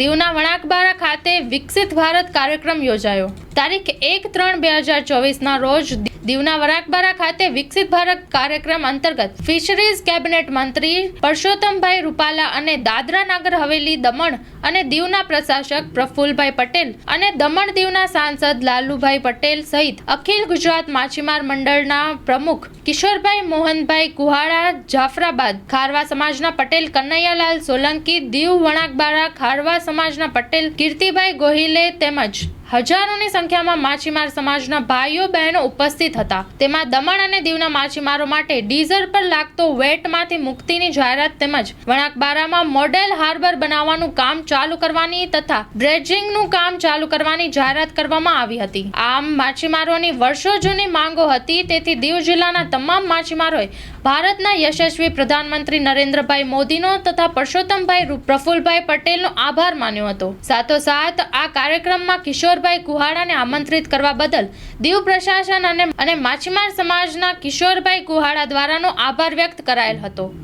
દીવના વણાકબારા ખાતે વિકસિત ભારત કાર્યક્રમ યોજાયો. તારીખ એક ત્રણ બે હજાર ચોવીસના રોજ દીવના વરાકબારા ખાતે વિકસિત ભારત કાર્યક્રમ અંતર્ગત ફિશરીઝ કેબિનેટ મંત્રી પરસોત્તમભાઈ રૂપાલા અને દાદરા નાગર હવેલી દમણ અને દીવના પ્રશાસક પ્રફુલભાઈ પટેલ અને દમણ દીવના સાંસદ લાલુભાઈ પટેલ સહિત અખિલ ગુજરાત માછીમાર મંડળના પ્રમુખ કિશોરભાઈ મોહનભાઈ કુહાડા, જાફરાબાદ ખારવા સમાજના પટેલ, કનૈયાલાલ સોલંકી, દીવ વણાકબારા ખારવા સમાજના પટેલ, કીર્તિભાઈ ગોહિલે તેમજ હજારોની સંખ્યામાં માછીમાર સમાજના ભાઈઓ બહેનો ઉપસ્થિત હતા. તેમાં દમણ અને દીવના માછીમારો માટે ડીઝલ પર લાગતો વેટમાંથી મુક્તિની જાહેરાત તેમજ વણાકબારામાં મોડેલ હાર્બર બનાવવાનું કામ ચાલુ કરવાની તથા ડ્રેજિંગનું કામ ચાલુ કરવાની જાહેરાત કરવામાં આવી હતી. આમ માછીમારોની વર્ષો જૂની માંગો હતી, તેથી દીવ જિલ્લાના તમામ માછીમારોએ ભારતના યશસ્વી પ્રધાનમંત્રી નરેન્દ્રભાઈ મોદીનો તથા પરસોત્તમભાઈ પ્રફુલભાઈ પટેલનો આભાર માન્યો હતો. સાથોસાથ આ કાર્યક્રમમાં કિશોરભાઈ કુહાડાને આમંત્રિત કરવા બદલ દીવ પ્રશાસન અને અને માછીમાર સમાજના કિશોરભાઈ કુહાડા દ્વારાનો આભાર વ્યક્ત કરાયેલ હતો.